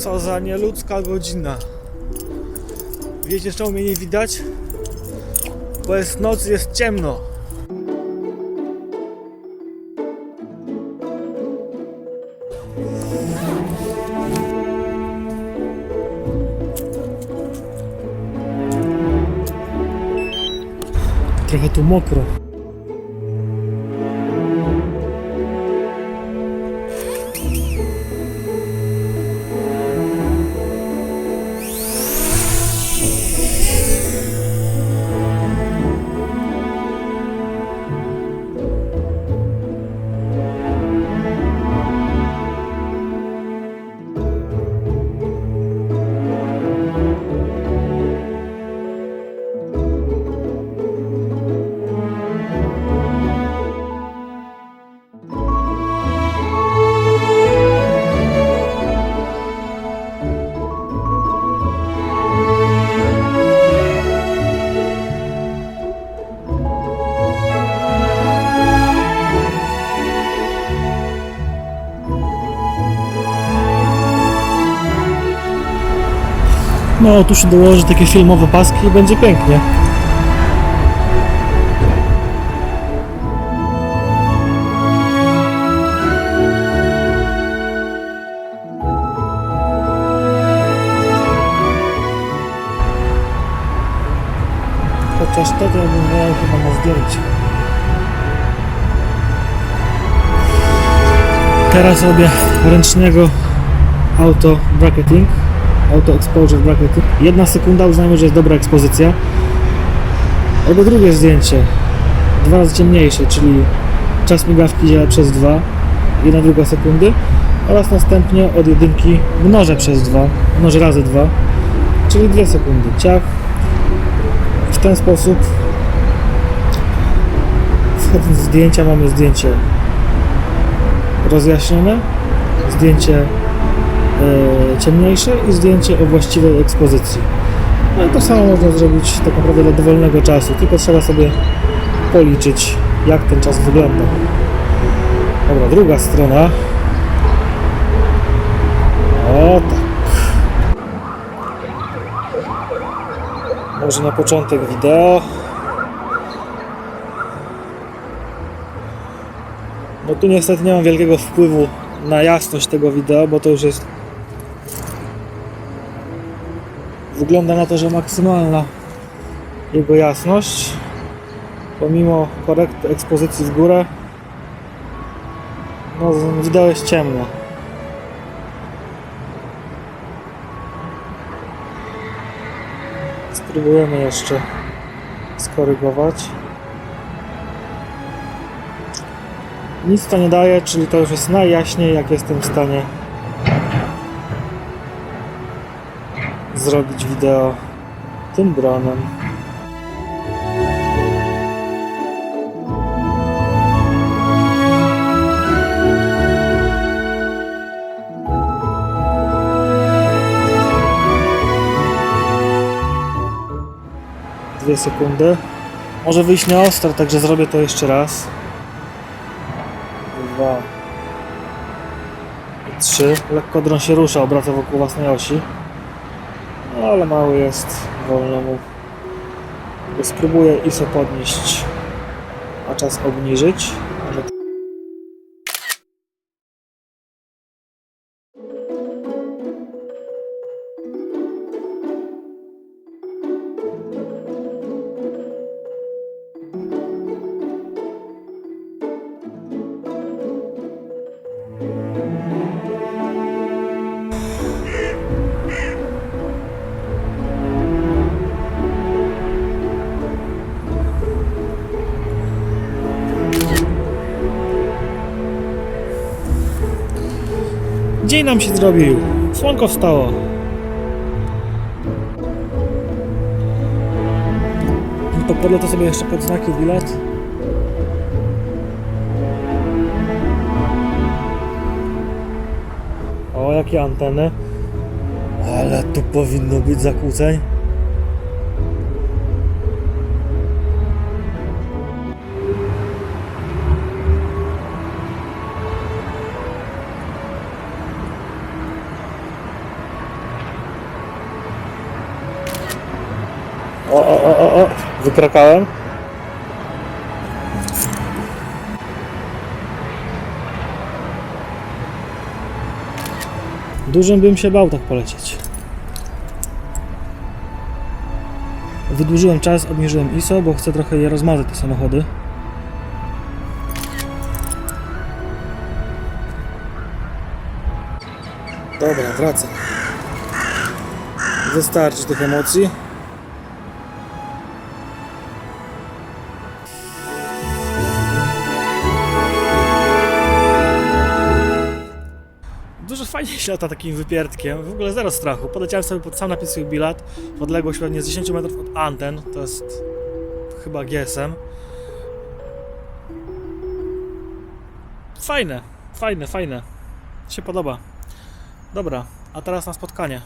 Co za nieludzka godzina. Wiecie czemu mnie nie widać? Bo jest noc, jest ciemno. Trochę tu mokro. No, tu się dołoży takie filmowe paski i będzie pięknie. Chociaż to bym miał chyba na zdjęcie. Teraz robię ręcznego auto bracketing auto exposure bracketing. Jedna sekunda uznajmy, że jest dobra ekspozycja. Albo drugie zdjęcie, dwa razy ciemniejsze, czyli czas migawki dzielę przez dwa, jedna druga sekundy oraz następnie od jedynki mnożę przez dwa, mnożę razy dwa, czyli dwie sekundy. Ciach. W ten sposób wchodząc w zdjęcia mamy zdjęcie rozjaśnione, zdjęcie e, ciemniejsze i zdjęcie o właściwej ekspozycji. No i to samo można zrobić tak naprawdę do dowolnego czasu, tylko trzeba sobie policzyć jak ten czas wygląda. Dobra, druga strona. O tak. Może na początek wideo. No tu niestety nie mam wielkiego wpływu na jasność tego wideo, bo to już jest wygląda na to, że maksymalna jego jasność pomimo korekty ekspozycji w górę no wideo jest ciemno spróbujemy jeszcze skorygować. Nic to nie daje, czyli to już jest najjaśniej jak jestem w stanie zrobić wideo tym dronem. Dwie sekundy. Może wyjść na ostro, także zrobię to jeszcze raz. Dwa. Trzy. Lekko dron się rusza, obraca wokół własnej osi. No ale mały jest, wolno mu. Spróbuję ISO podnieść, a czas obniżyć. Dzień nam się zrobił. Słonko wstało. To podlecę sobie jeszcze pod znaki bilet. O, jakie anteny. Ale tu powinno być zakłóceń. O, o, o, o, o. Wykrakałem. Dużym bym się bał tak polecieć. Wydłużyłem czas, obniżyłem ISO, bo chcę trochę je rozmazać te samochody. Dobra, wracam. Wystarczy tych emocji. Fajnie się lata takim wypierdkiem. W ogóle zero strachu. Poleciałem sobie pod sam napisuję bilet w odległość pewnie z 10 metrów od anten. To jest chyba GSM. Fajne, fajne, fajne. Się podoba. Dobra, a teraz na spotkanie.